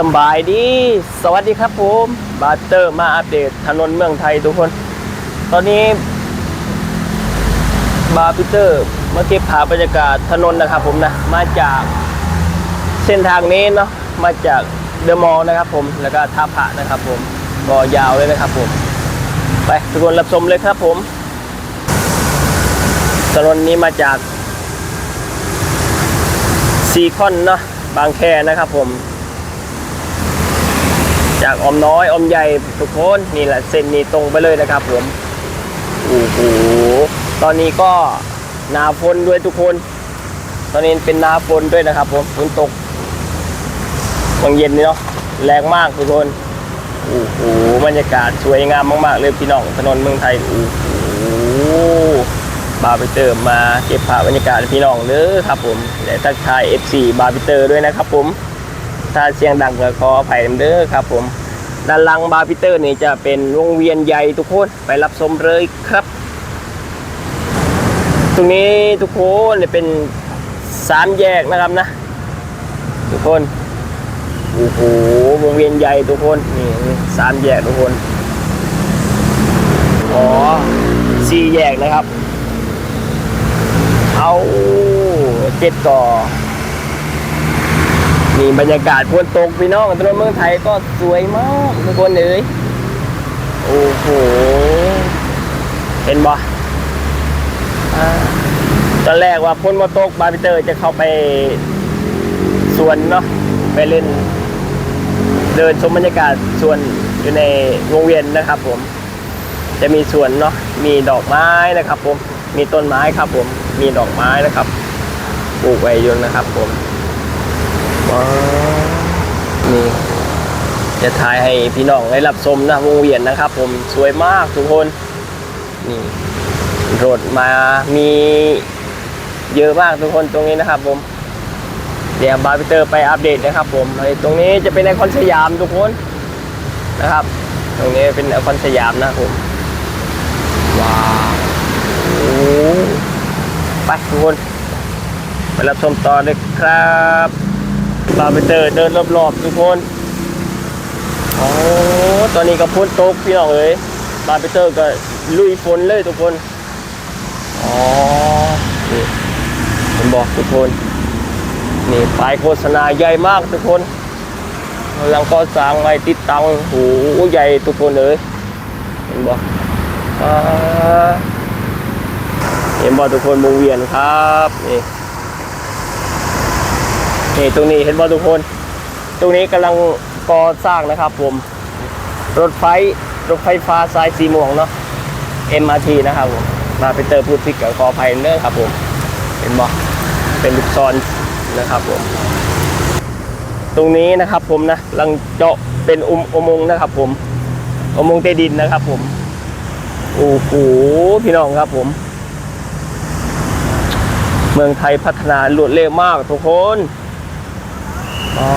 สบายดี สวัสดีครับผมบาเตอร์มาอัปเดตถนนเมืองไทยทุกคน ตอนนี้ บาร์พิเตอร์มาเก็บภาพบรรยากาศถนนนะครับผมนะ มาจากเส้นทางนี้เนาะ มาจากเดอะมอลล์นะครับผม แล้วก็ท่าพระนะครับผม ก็ยาวเลยนะครับผม ไปทุกคนรับชมเลยครับผม ถนนนี้มาจากซีคอนเนาะ บางแคนะครับผม จากอมน้อยอมใหญ่ทุกคนนี่แหละเส้นนี้ตรงไปเลยนะครับผมโอ้โหตอนนี้ก็หนาฝนด้วยทุกคน ตอนนี้เป็นหนาฝนด้วยนะครับผมฝนตกบางเย็นนี่เนาะแรงมากทุกคนโอ้โหบรรยากาศสวยงามมากๆเลยพี่น้องถนนเมืองไทยโอ้โหบาร์บิเตอร์มาเก็บภาพบรรยากาศพี่น้องเลยครับผมและทักทาย FC บาร์บิเตอร์ด้วยนะครับผม ถ้าเสียงดังก็ขออภัยเด้อครับผม ด้านลังบาร์พิเตอร์นี่จะเป็นวงเวียนใหญ่ทุกคนไปรับชมเลยครับ ตรงนี้ทุกคนเนี่ยเป็นสามแยกนะครับนะ ทุกคนโอ้โหวงเวียนใหญ่ทุกคนนี่สามแยกทุกคนอ๋อสี่แยกนะครับ เอาเจ็ดก่อ นี่บรรยากาศฝนตกพี่น้องถนนเมืองไทยก็สวยมากทุกคนเลยโอ้โหเห็นบ่อ่าตอนแรกว่าพ้นมาตกบาร์บิเตอร์จะเข้าไปสวนเนาะไปเล่น เดินชมบรรยากาศสวนอยู่ในวงเวียนนะครับ ผม จะมีสวนเนาะมีดอกไม้นะครับ ผมมีต้นไม้ครับ ผมมีดอกไม้นะครับปลูกไว้อยู่นะครับ ผม นี่จะถ่ายให้พี่น้องได้รับชมนะวงเวียนนะครับ ผมสวยมากทุกคน นี่รถมามีเยอะมากทุกคนตรงนี้นะครับ ผมเดี๋ยวบาร์บิเตอร์ไปอัปเดตนะครับ ผมไอตรงนี้จะเป็นไอคอนสยามทุกคนนะครับ ตรงนี้เป็นไอคอนสยามนะครับผมว้าวโอ้ไปทุกคนไปรับชมต่อเลยครับ บาร์เบเตอร์เดินรอบๆทุกคนโอ้ตอนนี้ก็พ้นตกพี่น้องเอ้ยบาร์เบเตอร์ก็ลุยฝนเลยทุกคนอ๋อนี่ผมบอกทุกคนนี่ป้ายโฆษณาใหญ่มากทุกคนกำลังก็สร้างไว้ติดตังโอ้โหใหญ่ทุกคนเลยเห็นบอกอ่าเห็นบอกทุกคนวงเวียนครับนี่ นี่ตรงนี้เห็นว่าทุกคน ตรงนี้กำลังก่อสร้างนะครับผม รถไฟรถไฟฟ้าสายสีม่วงเนาะ MRT นะครับผม มาไปเตอร์พูดพิกกับคอภัยเนอร์ครับผม เห็นบ่เป็นลูกซอนนะครับผม ตรงนี้นะครับผมนะกำลังเจาะเป็นอุโมอุโมงค์นะครับผม อุโมงค์ใต้ดินนะครับผม โอ้โหพี่น้องครับผมเมืองไทยพัฒนารวดเร็วมากทุกคน อ๋อ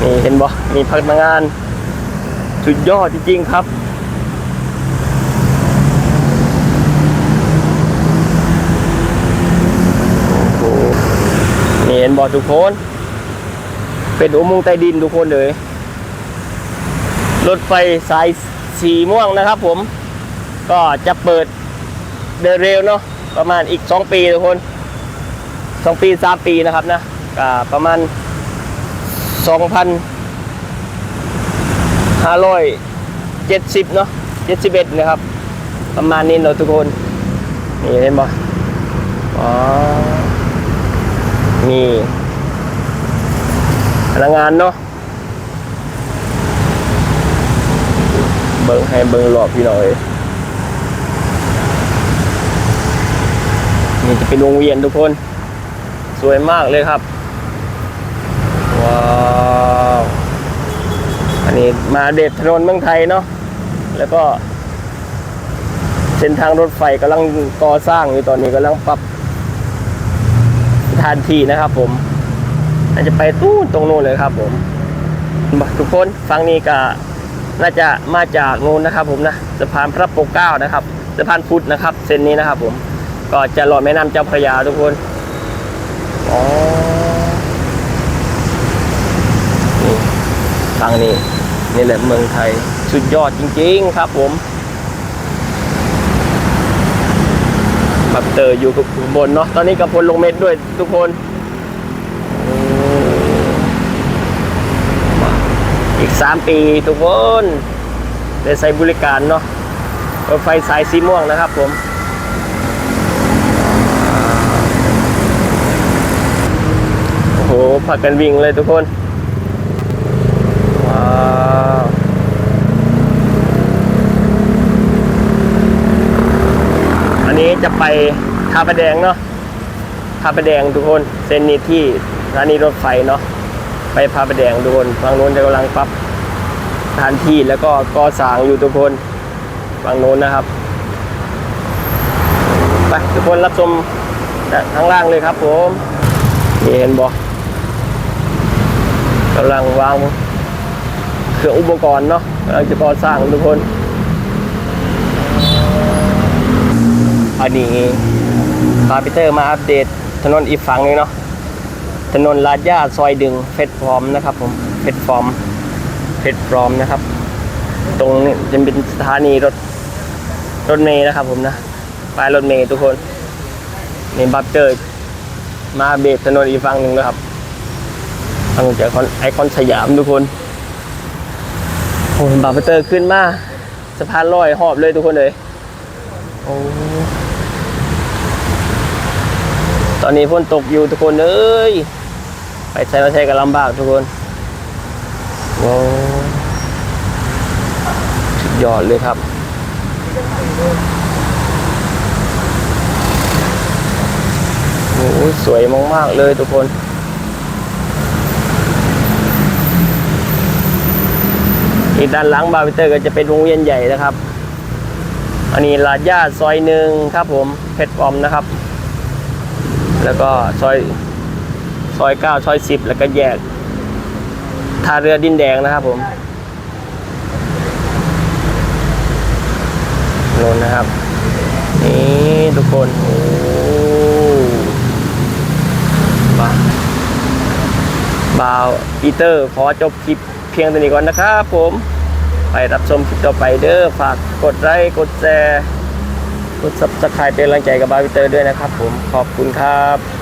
นี่เห็นบ่มีพนักงาน สุดยอดจริงๆครับนี่เห็นบ่ทุกคน เป็นอุโมงค์ใต้ดินทุกคนเลย รถไฟสายสีม่วงนะครับผม ก็จะเปิดเดเร็วเนาะประมาณอีก 2 ปีทุกคนสองปีสามปีนะครับนะ ก็ประมาณสองพันห้าร้อยเจ็ดสิบเนาะเจ็ดสิบเอ็ดนะครับ ประมาณนี้เนาะทุกคน นี่เห็นบ่อ๋อ นี่พนักงานเนาะเบิ้งให้เบิ้งรอบพี่หน่อยนี่จะเป็นวงเวียนทุกคน สวยมากเลยครับ ว้าวอันนี้มาเด็ดถนนเมืองไทยเนาะแล้วก็ เส้นทางรถไฟกำลังก่อสร้างอยู่ตอนนี้กำลังปรับสถานที่นะครับ ผมน่าจจะไปตู้ตรงนู้นเลยครับ ผมทุกคนฟังนี้ก็น่าจะมาจากนู้นนะครับ ผมนะสะพานพระปกเก้านะครับสะพานพุทธนะครับ เส้นนี้นะครับ ผมก็จะลอยแม่น้ำเจ้าพระยาทุกคน อ๋อ ฟัง นี่แหละเมืองไทยสุดยอดจริงๆครับผมบับเตอร์อยู่ข้างบนเนาะตอนนี้กับพลลงเม็ดด้วยทุกคนอืมอีก 3 ปีทุกคนได้ใช้บริการเนาะรถไฟสายสีม่วงนะครับผมโอ้โหผักกันวิ่งเลยทุกคน ว้าว อันนี้ จะไปท่าประแดงเนาะท่าประแดงทุกคนเส้นนี้ที่สถานีรถไฟเนาะไปพาประแดงทุกคนฝั่งโน้นจะกำลังปรับสถานที่แล้วก็ก่อสร้างอยู่ทุกคนฝั่งโน้นนะครับไปทุกคนรับชมจากข้างล่างเลยครับผมนี่เห็นบอกกำลังวางเครื่องอุปกรณ์เนาะกำลังจะก่อสร้างทุกคน อันนี้พาพีเตอร์มาอัปเดตถนนอีกฝั่งหนึงเนาะถนนลาดย่าซอยดึงเฟสฟอร์มนะครับผมเฟสฟอร์มเฟสฟอร์มนะครับ ตรงนี้จะเป็นสถานีรถรถเมย์นะครับผมนะป้ายรถเมย์ทุกคนนี่บัฟเจอร์มาเบรถถนนอีกฝั่งหนึ่งนะครับทางจากไอคอนสยามทุกคนโอ้ยบัฟเตอร์ขึ้นมาสะพานลอยหอบเลยทุกคนเลยโอ้ ตอนนี้ฝนตกอยู่ทุกคนเอ้ยไปใช้มาใช้กันลำบากทุกคนโอ้สุดยอดเลยครับ โอ้สวยมากๆเลยทุกคนอีกด้านหลังบาร์บิเตอร์ก็จะเป็นวงเวียนใหญ่นะครับ อันนี้ลาดย่าซอยหนึ่งครับผมเพชรฟอมนะครับ แล้วก็ซอยซอยเก้าซอยสิบแล้วก็แยกท่าเรือดินแดงนะครับผมน่นนะครับ นี่ทุกคน โอ้บาบาวอีเตอร์ ขอจบคลิปเพียงเท่านี้ก่อนนะครับผม ไปรับชมคลิปต่อไปเด้อฝากกดไลค์กดแชร์ กดซับสไครป์เป็นกำลังใจกับบาวิเตอร์ด้วยนะครับผมขอบคุณครับ